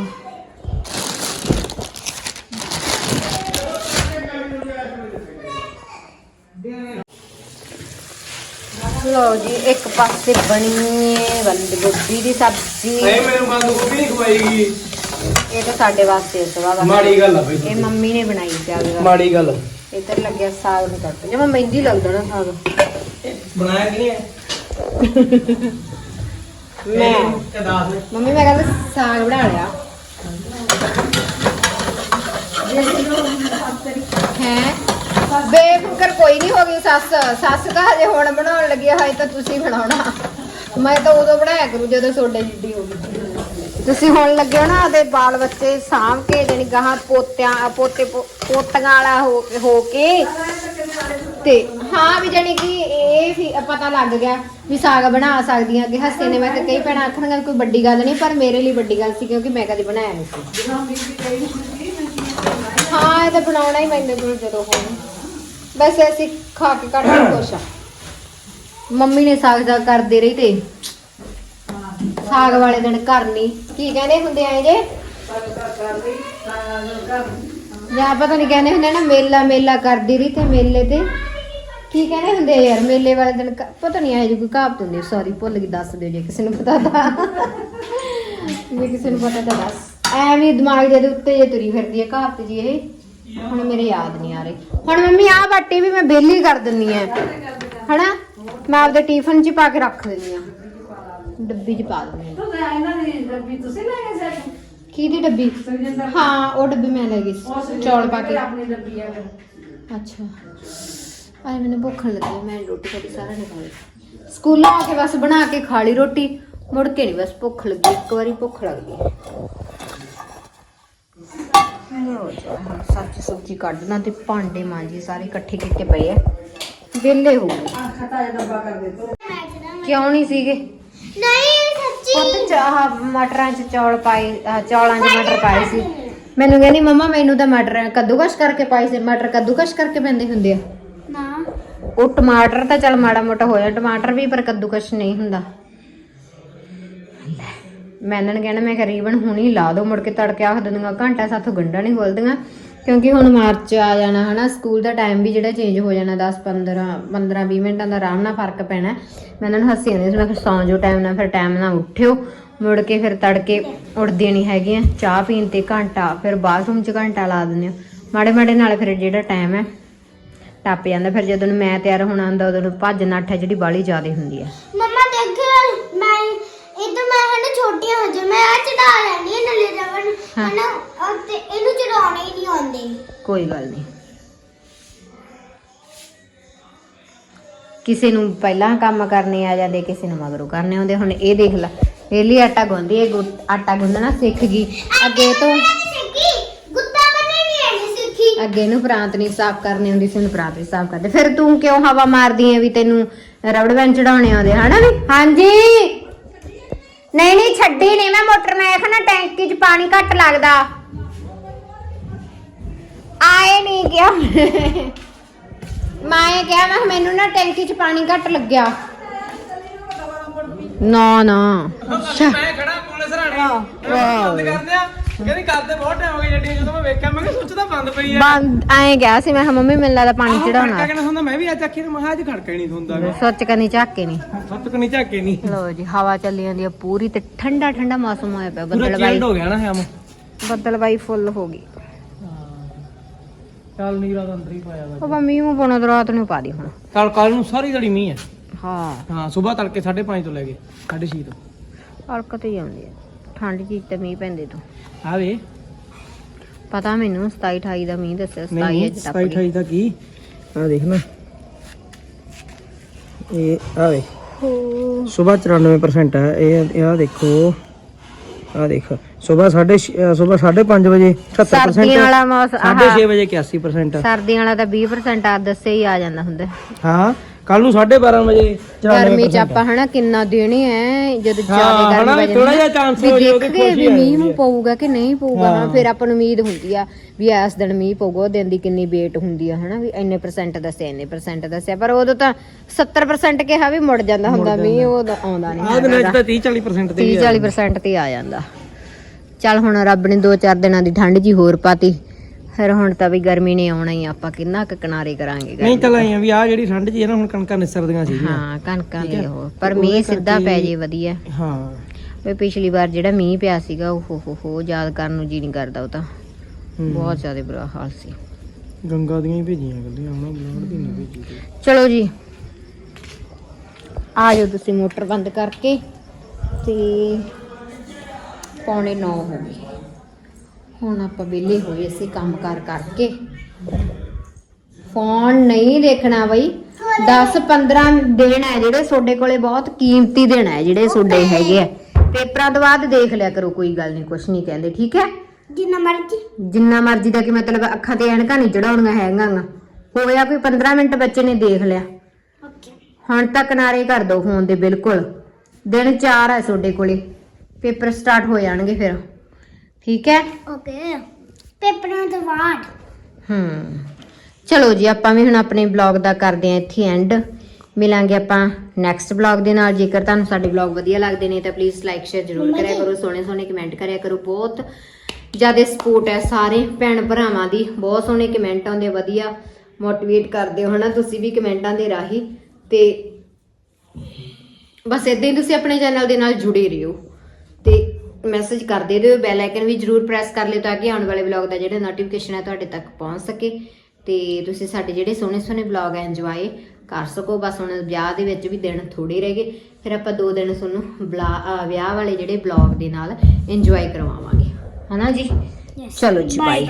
ਲਓ ਜੀ, ਇੱਕ ਪਾਸੇ ਬਣੀ ਬੰਦ ਗੋਭੀ ਦੀ ਸਬਜ਼ੀ। ਨਹੀਂ, ਮੈਨੂੰ ਬੰਦ ਗੋਭੀ ਨਹੀਂ ਖਵਾਏਗੀ ਇਹ ਤਾਂ ਸਾਡੇ ਵਾਸਤੇ ਸਵਾਦ ਮਾੜੀ ਗੱਲ ਆ ਬਈ ਇਹ ਮੰਮੀ ਨੇ ਬਣਾਈ ਆਪਦੇ ਮਾੜੀ ਗੱਲ। ਇੱਧਰ ਲੱਗਿਆ ਸਾਗ ਨੂੰ ਕੱਟ ਜਿਵੇਂ ਮਹਿੰਦੀ ਲੱਗਦਾ ਨਾ ਸਾਗ। ਬਣਾਇਆ ਕਿ ਨਹੀਂ ਹੈ? ਮੈਂ। ਤੇ ਦੱਸ ਦੇ। ਮੰਮੀ ਮੈਂ ਕਹਿੰਦਾ ਸਾਗ ਬਣਾ ਲਿਆ। ਹੈ? ਬੇਫਿਕਰ ਕੋਈ ਨਹੀਂ ਹੋ ਗਈ ਸੱਸ। ਸੱਸ ਤਾਂ ਹਜੇ ਹੁਣ ਬਣਾਉਣ ਲੱਗੀ ਹੈ, ਹਜੇ ਤਾਂ ਤੁਸੀਂ ਬਣਾਉਣਾ। ਮੈਂ ਤਾਂ ਉਦੋਂ ਬਣਾਇਆ ਕਰੂ ਜਦੋਂ ਸੋਡੇ ਜਿੱਡੀ ਹੋ ਗਈ ਤੁਸੀਂ ਹੁਣ ਲੱਗੇ ਹੋ ਨਾ ਉਹਦੇ ਬਾਲ ਬੱਚੇ ਸਾਂਭ ਕੇ ਜਾਨੀ ਗਾਹਾਂ ਪੋਤਿਆਂ, ਪੋਤੇ, ਪੋਤੀਆਂ ਵਾਲਾ ਹੋ ਕੇ ਹੋ ਕੇ ਤੇ ਹਾਂ ਵੀ ਜਾਨੀ ਕਿ ਇਹ ਵੀ ਪਤਾ ਲੱਗ ਗਿਆ ਵੀ ਸਾਗ ਬਣਾ ਸਕਦੀਆਂ ਕਿ ਹੱਸੇ ਨੇ, ਮੈਂ ਕਿ ਕਈ ਭੈਣਾਂ ਆਖਣਗੀਆਂ ਕੋਈ ਵੱਡੀ ਗੱਲ ਨਹੀਂ, ਪਰ ਮੇਰੇ ਲਈ ਵੱਡੀ ਗੱਲ ਸੀ ਕਿਉਂਕਿ ਮੈਂ ਕਦੇ ਬਣਾਇਆ ਨਹੀਂ ਸੀ। ਹਾਂ, ਇਹ ਤਾਂ ਬਣਾਉਣਾ ਹੀ ਮੈਨੂੰ ਕੋਲ ਜਦੋਂ ਹੋਣ। ਵੈਸੇ ਅਸੀਂ ਖਾ ਕੇ ਕੱਢ ਹੀ ਖੁਸ਼ ਆ। ਮੰਮੀ ਨੇ ਸਾਗ ਦਾ ਕਰਦੇ ਰਹੀ ਤੇ ਸਾਗ ਵਾਲੇ ਦਿਨ ਕਰਨੀ ਕੀ ਕਹਿੰਦੇ ਹੁੰਦੇ ਆ ਜੇ? ਜਾਂ ਪਤਾ ਨਹੀਂ ਕਹਿੰਦੇ ਹੁੰਦੇ ਨਾ, ਮੇਲਾ ਮੇਲਾ ਕਰਦੀ ਰਹੀ ਤੇ ਮੇਲੇ ਤੇ। ਕੀ ਕਹਿੰਦੇ ਹੁੰਦੇ ਆ ਯਾਰ, ਮੇਲੇ ਵਾਲੇ ਦਿਨ ਕ- ਪਤਾ ਨਹੀਂ ਆਏ ਜੀ ਕੋਈ ਕਹਾਵਤ ਹੁੰਦੀ ਸੌਰੀ ਭੁੱਲ ਗਈ, ਦੱਸ ਦਿਓ ਜੇ ਕਿਸੇ ਨੂੰ ਪਤਾ ਤਾਂ। ਵੀ ਕਿਸੇ ਨੂੰ ਪਤਾ ਤਾਂ ਦੱਸ। ਐਵੇਂ ਦਿਮਾਗ ਦੇ ਉੱਤੇ ਜੇ ਤੁਰੀ ਫਿਰਦੀ ਹੈ ਕਹਾਵਤ ਜੀ ਇਹ। ਹੁਣ ਮੇਰੇ ਯਾਦ ਨਹੀਂ ਆ ਰਹੀ। ਹੁਣ ਮੰਮੀ ਆਹ ਬਾਟੀ ਵੀ ਮੈਂ ਵਿਹਲੀ ਕਰ ਦਿੰਨੀ ਆ। ਹਨਾ? ਮੈਂ ਆਪਦੇ ਟਿਫਨ 'ਚ ਪਾ ਕੇ ਰੱਖ ਦਿੰਨੀ ਆ। ਡੱਬੀ 'ਚ ਪਾ ਦਿੰਨੀ ਆ ਇਹਨਾਂ ਦੀ ਡੱਬੀ ਤੁਸੀਂ ਲੈ ਗਏ ਸਾਡੀ ਕਿਹਦੀ ਡੱਬੀ? ਹਾਂ ਉਹ ਡੱਬੀ ਮੈਂ ਲੈ ਗਈ ਸੀ ਚੌਲ ਪਾ ਕੇ। ਆਪਣੀ ਡੱਬੀ ਆ ਅੱਛਾ। ਆਏ ਮੈਨੂੰ ਭੁੱਖ ਲੱਗੀ ਹੈ, ਮੈਂ ਰੋਟੀ ਖਾਦੀ ਸਾਰਾ ਨੇ ਖਾ ਲਈ। ਸਕੂਲੋਂ ਆ ਕੇ ਬਸ ਬਣਾ ਕੇ ਖਾ ਲਈ ਰੋਟੀ ਮੁੜ ਕੇ ਨਹੀਂ ਬਸ ਭੁੱਖ ਲੱਗੀ ਇੱਕ ਵਾਰੀ ਭੁੱਖ ਲੱਗਦੀ ਹੈ। ਲਓ ਜੀ, ਹੁਣ ਸਬਜ਼ੀ ਸੁਬਜ਼ੀ ਕੱਢਣਾ ਤੇ ਭਾਂਡੇ ਮਾਂਜੀ ਸਾਰੇ ਇਕੱਠੇ ਕੀਤੇ ਪਏ ਆ। ਵਿਹਲੇ ਹੋ ਗਏ। ਖਟਾ ਜਿਹਾ ਡੱਬਾ ਕਰ ਦੇ ਤੋ ਕਿਉਂ ਨਹੀਂ ਸੀਗੇ? ਨਹੀਂ ਸੱਚੀ। ਪੁੱਤ ਮਟਰਾਂ ਚ ਚੌਲ ਪਾਏ ਆਹ ਚੌਲਾਂ 'ਚ ਮਟਰ ਪਾਏ ਸੀ। ਮੈਨੂੰ ਕਹਿੰਦੀ ਮੰਮਾ ਮੈਨੂੰ ਤਾਂ ਮਟਰ ਕੱਦੂਕਸ਼ ਕਰਕੇ ਪਾਏ ਸੀ। ਮਟਰ ਕੱਦੂਕਸ਼ ਕਰਕੇ ਪੈਂਦੇ ਹੁੰਦੇ ਆ। ਨਾ। ਉਹ ਟਮਾਟਰ ਤਾਂ ਚਲ ਮਾੜਾ ਮੋਟਾ ਹੋ ਜਾ ਟਮਾਟਰ ਵੀ ਪਰ ਕੱਦੂਕਸ਼ ਨਹੀਂ ਹੁੰਦਾ। ਲੈ, ਮੈਂ ਇਹਨਾਂ ਨੂੰ ਕਹਿਣਾ ਮੈਂ ਕਿਹਾ ਰੀਬਨ ਹੁਣੀ ਲਾ ਦੋ। ਮੁੜ ਕੇ ਤੜਕੇ ਆਖ ਦਿੰਦੀਆਂ ਘੰਟਾ ਸਾਥੋਂ ਗੰਡਾ ਨਹੀਂ ਖੋਲਦੀਆਂ। ਕਿਉਂਕਿ ਹੁਣ ਮਾਰਚ ਆ ਜਾਣਾ ਹਨਾ, ਸਕੂਲ ਦਾ ਟਾਈਮ ਵੀ ਜਿਹੜਾ ਚੇਂਜ ਹੋ ਜਾਣਾ 10 15 15 20 ਮਿੰਟਾਂ ਦਾ ਆਰਾਮ ਨਾਲ ਫ਼ਰਕ ਪੈਣਾ। ਮੈਂ ਇਹਨਾਂ ਨੂੰ ਹੱਸੀ ਜਾਂਦੀ ਸੀ ਮੈਂ ਕਿਹਾ ਸੌਂ ਜਾਓ ਟਾਈਮ ਨਾਲ, ਫਿਰ ਟਾਈਮ ਨਾਲ ਉੱਠਿਓ, ਮੁੜ ਕੇ ਫਿਰ ਤੜਕੇ ਉੱਠਦੀਆਂ ਨਹੀਂ ਹੈਗੀਆਂ, ਚਾਹ ਪੀਣ ਤੇ ਘੰਟਾ, ਫਿਰ ਬਾਥਰੂਮ 'ਚ ਘੰਟਾ ਲਾ ਦਿੰਦੇ ਆ ਮਾੜੇ ਮਾੜੇ ਨਾਲ ਫਿਰ ਜਿਹੜਾ ਟਾਈਮ ਹੈ, ਟੱਪ ਜਾਂਦਾ, ਫਿਰ ਜਦੋਂ ਮੈਂ ਤਿਆਰ ਹੋਣਾ ਹੁੰਦਾ, ਉਦੋਂ ਨੂੰ ਭੱਜ ਨੱਠ ਹੈ ਜਿਹੜੀ ਬਾਲੀ ਜ਼ਿਆਦਾ ਹੁੰਦੀ ਹੈ। ਮੰਮਾ ਦੇਖ ਇਹ ਤਾਂ ਮੈਂ ਹਨਾ ਛੋਟੀਆਂ ਹੋ ਜਾ ਮੈਂ ਆ ਚੜਾ ਲੈਣੀ ਹੈ ਨਲੇ ਰਵਣ ਹਾਂ। ਹਨਾ ਔਰ ਤੇ ਇਹਨੂੰ ਚੜਾਉਣੇ ਹੀ ਨਹੀਂ ਆਉਂਦੇ। ਕੋਈ ਗੱਲ ਨਹੀਂ। ਕਿਸੇ ਨੂੰ ਪਹਿਲਾਂ ਕੰਮ ਕਰਨੇ ਆ ਜਾਂਦੇ ਕਿਸੇ ਨੂੰ ਮਗਰੋਂ ਕਰਨੇ ਆਉਂਦੇ। ਹੁਣ ਇਹ ਦੇਖ ਲੈ ਵੇਲੀ ਆਟਾ ਗੁੰਦੀ ਇਹ ਗੁ- ਆਟਾ ਗੁੰਨਣਾ ਸਿੱਖ ਗਈ। ਅੱਗੇ ਤੋਂ ਸਿੱਖੀ ਗੁੱਤਾ ਬਣੇ ਨਹੀਂ ਐਨੀ ਸਿੱਖੀ। ਅੱਗੇ ਇਹਨੂੰ ਪ੍ਰਾਂਤ ਨਹੀਂ ਸਾਫ਼ ਕਰਨੀ ਹੁੰਦੀ ਸੀ ਇਹਨੂੰ ਪ੍ਰਾਂਤ ਨਹੀਂ ਸਾਫ਼ ਕਰਦੇ। ਫਿਰ ਤੂੰ ਕਿਉਂ ਹਵਾ ਮਾਰਦੀ ਐ ਵੀ ਤੈਨੂੰ ਰਬੜ ਬੈਂਡ ਚੜਾਉਣੇ ਆਉਂਦੇ ਹਨਾ ਵੀ? ਹਾਂਜੀ! ਨਹੀਂ ਨਹੀਂ ਛੱਡੀ ਨਹੀਂ ਮੈਂ ਮੋਟਰ ਮੈਂ ਆਖਣਾ ਟੈਂਕੀ 'ਚ ਪਾਣੀ ਘੱਟ ਲੱਗਦਾ। ਆਏ ਨਹੀਂ ਕਿਹਾ। ਮੈਂ ਕਿਹਾ ਮੈਂ ਕਿਹਾ ਮੈਨੂੰ ਨਾ ਟੈਂਕੀ 'ਚ ਪਾਣੀ ਘੱਟ ਲੱਗਿਆ। ਨਾ ਨਾ। ਮੈਂ ਖੜਾ ਕੋਲੇ ਸਰਾਣੇ ਬੰਦ ਕਰਦੇ ਆ। ਕਹਿੰਦੀ ਕਰਦੇ ਬਹੁਤ ਟਾਈਮ ਹੋ ਗਿਆ ਜੱਟੀਆਂ ਜਦੋਂ ਮੈਂ ਵੇਖਿਆ ਮੈਂ ਕਿਹਾ ਸੁੱਚ ਤਾਂ ਬੰਦ ਪਈ ਆ। ਬੰਦ ਐਂ ਗਿਆ ਸੀ ਮੈਂ ਕਿਹਾ ਮੰਮੀ ਮੈਨੂੰ ਲੱਗਦਾ ਪਾਣੀ ਚੜਾਉਣਾ ਕਹਿੰਦਾ ਹੁੰਦਾ ਮੈਂ ਵੀ ਅੱਜ ਆਖੀ ਨਾ ਮਹਾਜ ਖੜਕਾ ਹੀ ਨਹੀਂ ਹੁੰਦਾ ਸੱਚ ਕਨੀ ਝਾਕੇ ਨਹੀਂ। ਸੱਤ ਕਨੀ ਝਾਕੇ ਨਹੀਂ। ਲੋ ਜੀ ਹਵਾ ਚੱਲੀ ਜਾਂਦੀ ਆ ਪੂਰੀ ਤੇ ਠੰਡਾ ਠੰਡਾ ਮੌਸਮ ਹੋਇਆ ਪਿਆ ਪੂਰਾ ਬੱਦਲ ਬਾਈ ਚਿਲਡ ਹੋ ਗਿਆ ਨਾ ਹਮ। ਬੱਦਲ ਬਾਈ ਫੁੱਲ ਹੋ ਗਈ। ਕੱਲ ਨੀਰਾ ਦਾ ਅੰਦਰ ਹੀ ਪਾਇਆ ਵਾ। ਉਹ ਮੀਂਹ ਨੂੰ ਪਾਉਣਾ ਤਾਂ ਰਾਤ ਨੂੰ ਪਾ ਦੀ ਹੁਣ। ਕੱਲ ਕੱਲ ਨੂੰ ਸਾਰੀ ਦੜੀ ਮੀਂਹ ਹੈ ਹਾਂ। ਹਾਂ ਸਵੇਰ ਤੜਕੇ 5:30 ਤੋਂ ਲੈ ਕੇ 6:30 ਤੋਂ। ਹਲਕਤ ਹੀ ਆਉਂਦੀ ਹੈ ਠੰਡ ਚੀਜ਼ ਤੇ ਮੀਂਹ ਪੈਂਦੇ ਤੋਂ। ਆ ਵੇ। ਪਤਾ ਮੈਨੂੰ 27 28 ਦਾ ਮੀਂਹ ਦੱਸਿਆ 27 ਨਹੀਂ ਅੱਜ ਤੱਕ 27 28 ਦਾ ਕੀ? ਆ ਦੇਖ ਨਾ। ਇਹ ਆ ਵੇ। ਸਵੇਰ 94% ਹੈ ਇਹ ਆ ਦੇਖੋ। ਆ ਦੇਖ ਸਵੇਰ 6:30 ਸਵੇਰ 5:30 ਵਜੇ 77% ਸਰਦੀਆਂ ਵਾਲਾ ਮੌਸਮ 6:30 ਵਜੇ 81% ਸਰਦੀਆਂ ਵਾਲਾ ਤਾਂ 20% ਆ ਦੱਸੇ ਹੀ ਆ ਜਾਂਦਾ ਹੁੰਦਾ। ਹਾਂ। ਕੱਲ ਨੂੰ 12:30 ਵਜੇ। 94% ਗਰਮੀ ਚ ਆਪਾਂ ਹਨਾ ਕਿੰਨਾ ਦੇਣੀ ਹੈ ਜਦੋਂ ਹਾਂ, ਜ਼ਿਆਦਾ ਹਨਾ, ਗਰਮੀ ਥੋੜ੍ਹਾ ਜਿਹਾ chance ਹੋ ਜਾਏ, ਉਹਦੀ ਖੁਸ਼ੀ ਵੀ ਆ ਮੀਂਹ ਨੂੰ ਹੈ। ਪਊਗਾ ਕਿ ਨਹੀਂ ਪਊਗਾ ਹਾਂ ਫਿਰ ਆਪਾਂ ਨੂੰ ਉਮੀਦ ਹੁੰਦੀ ਆ ਵੀ ਇਸ ਦਿਨ ਮੀਂਹ ਪਊਗਾ ਉਹ ਦਿਨ ਦੀ ਕਿੰਨੀ ਵੇਟ ਹੁੰਦੀ ਆ ਹਨਾ ਵੀ ਇੰਨੇ ਪਰਸੈਂਟ ਦੱਸਿਆ ਇੰਨੇ ਪਰਸੈਂਟ ਦੱਸਿਆ ਪਰ ਉਦੋਂ ਤਾਂ 70% ਕਿਹਾ ਵੀ ਮੁੜ ਜਾਂਦਾ ਹੁੰਦਾ ਮੀਂਹ ਉਹ ਤਾਂ ਆਉਂਦਾ ਨਹੀਂ ਆਹ ਦਿਨਾਂ 'ਚ ਤਾਂ 30 40% ਤੇ 30 ਵੀ ਆ 40% ਤੇ ਆ ਜਾਂਦਾ। ਚੱਲ ਹੁਣ ਰੱਬ ਨੇ 2-4 ਦਿਨਾਂ ਦੀ ਠੰਡ ਜੀ ਹੋਰ ਪਾਤੀ। ਫਿਰ ਹੁਣ ਤਾਂ ਵੀ ਗਰਮੀ ਨੇ ਆਉਣਾ ਹੀ ਆ, ਆਪਾਂ ਕਿੰਨਾ ਕੁ ਕਿਨਾਰੇ ਕਰਾਂਗੇ ਗਰਮੀ। ਨਹੀਂ ਚੱਲ ਆਈਆਂ ਵੀ ਆ ਜਿਹੜੀ ਠੰਡ 'ਚ ਹੈ ਨਾ ਹੁਣ ਕਣਕਾਂ ਨਿਸਰਦੀਆਂ ਸੀਗੀਆਂ। ਹਾਂ ਕਣਕਾਂ ਲਈ ਉਹ ਪਰ ਮੀਂਹ ਸਿੱਧਾ ਪੈ ਜੇ ਵਧੀਆ। ਹਾਂ। ਵੀ ਪਿਛਲੀ ਵਾਰ ਜਿਹੜਾ ਮੀਂਹ ਪਿਆ ਸੀਗਾ ਉਹ ਹੋ ਹੋ ਹੋ ਯਾਦ ਕਰਨ ਨੂੰ ਜੀ ਨਹੀਂ ਕਰਦਾ ਉਹ ਤਾਂ। ਹੂੰ। ਬਹੁਤ ਜ਼ਿਆਦਾ ਬੁਰਾ ਹਾਲ ਸੀ। ਗੰਗਾ ਦੀਆਂ ਹੀ ਭੇਜੀਆਂ ਗੱਲਾਂ ਹੁਣ ਬਲੌੜ ਦੀ ਨਹੀਂ ਭੇਜੀ ਕੋਈ। ਚਲੋ ਜੀ। ਆ ਜਾਓ ਤੁਸੀਂ ਮੋਟਰ ਬੰਦ ਕਰਕੇ ਤੇ ਪੌਣੇ 9 ਹੋ ਗਏ। ਹੁਣ ਆਪਾਂ ਵਿਹਲੇ ਹੋਏ ਅਸੀਂ ਕੰਮਕਾਰ ਕਰਕੇ। ਫੋਨ ਨਹੀਂ ਦੇਖਣਾ ਬਈ। 10 15 ਦਿਨ ਹੈ ਜਿਹੜੇ ਤੁਹਾਡੇ ਕੋਲੇ ਬਹੁਤ ਕੀਮਤੀ ਦਿਨ ਹੈ ਜਿਹੜੇ ਤੁਹਾਡੇ ਹੈਗੇ ਆ। ਪੇਪਰਾਂ ਤੋਂ ਬਾਅਦ ਦੇਖ ਲਿਆ ਕਰੋ ਕੋਈ ਗੱਲ ਨਹੀਂ ਕੁਛ ਨਹੀਂ ਕਹਿੰਦੇ ਠੀਕ ਹੈ? ਜਿੰਨਾ ਮਰਜ਼ੀ। ਜਿੰਨਾ ਮਰਜ਼ੀ ਦਾ ਕਿ ਮਤਲਬ ਅੱਖਾਂ ਤੇ ਐਨਕਾਂ ਨਹੀਂ ਚੜਾਉਣੀਆਂ ਹੈਗੀਆਂ। ਹੋਇਆ ਕੋਈ 15 ਮਿੰਟ ਬੱਚੇ ਨੇ ਦੇਖ ਲਿਆ। ਹੁਣ ਤਾਂ ਕਿਨਾਰੇ ਕਰ ਦੋ ਫੋਨ ਦੇ ਬਿਲਕੁਲ। ਦਿਨ 4 ਹੈ ਤੁਹਾਡੇ ਕੋਲੇ। ਪੇਪਰ ਸਟਾਰਟ ਹੋ ਜਾਣਗੇ ਫਿਰ। ਠੀਕ ਹੈ? ਓਕੇ। ਪੇਪਰਾਂ ਤੋਂ ਬਾਅਦ। ਹੂੰ। ਚਲੋ ਜੀ ਆਪਾਂ ਵੀ ਹੁਣ ਆਪਣੇ ਬਲੌਗ ਦਾ ਕਰਦੇ ਹਾਂ ਇੱਥੇ ਐਂਡ ਮਿਲਾਂਗੇ ਆਪਾਂ ਨੈਕਸਟ ਬਲੌਗ ਦੇ ਨਾਲ। ਜੇਕਰ ਤੁਹਾਨੂੰ ਸਾਡੇ ਬਲੌਗ ਵਧੀਆ ਲੱਗਦੇ ਨੇ ਤਾਂ ਪਲੀਜ਼ ਲਾਈਕ ਸ਼ੇਅਰ ਜ਼ਰੂਰ ਕਰਿਆ ਕਰੋ। ਸੋਹਣੇ ਸੋਹਣੇ ਕਮੈਂਟ ਕਰਿਆ ਕਰੋ। ਬਹੁਤ ਜ਼ਿਆਦਾ ਸਪੋਰਟ ਹੈ ਸਾਰੇ ਭੈਣ ਭਰਾਵਾਂ ਦੀ। ਬਹੁਤ ਸੋਹਣੇ ਕਮੈਂਟ ਆਉਂਦੇ ਵਧੀਆ ਮੋਟੀਵੇਟ ਕਰਦੇ ਹੋ ਹਨਾ? ਤੁਸੀਂ ਵੀ ਕਮੈਂਟਾਂ ਦੇ ਰਾਹੀਂ। ਤੇ ਬਸ ਇਦਾਂ ਹੀ ਤੁਸੀਂ ਆਪਣੇ ਚੈਨਲ ਦੇ ਨਾਲ ਜੁੜੇ ਰਹੋ। ਮੈਸੇਜ ਕਰਦੇ ਦਿਓ ਬੈਲ ਆਈਕਨ ਵੀ ਜਰੂਰ ਪ੍ਰੈਸ ਕਰ ਲਿਓ ਤਾਂ ਕਿ ਆਉਣ ਵਾਲੇ ਵਲੌਗ ਦਾ ਜਿਹੜਾ ਨੋਟੀਫਿਕੇਸ਼ਨ ਹੈ ਤੁਹਾਡੇ ਤੱਕ ਪਹੁੰਚ ਸਕੇ। ਤੇ ਤੁਸੀਂ ਸਾਡੇ ਜਿਹੜੇ ਸੋਹਣੇ ਸੋਹਣੇ ਵਲੌਗ ਇੰਜੋਏ ਕਰ ਸਕੋ। ਬਸ ਹੁਣ ਵਿਆਹ ਦੇ ਵਿੱਚ ਵੀ ਦਿਨ ਥੋੜੇ ਰਹਿ ਗਏ। ਫਿਰ ਆਪਾਂ ਦੋ ਦਿਨ ਤੁਹਾਨੂੰ ਵਿਆਹ ਵਾਲੇ ਜਿਹੜੇ ਵਲੌਗ ਦੇ ਨਾਲ ਇੰਜੋਏ ਕਰਵਾਵਾਂਗੇ। ਹਨਾ ਜੀ? ਚਲੋ ਜੀ ਬਾਏ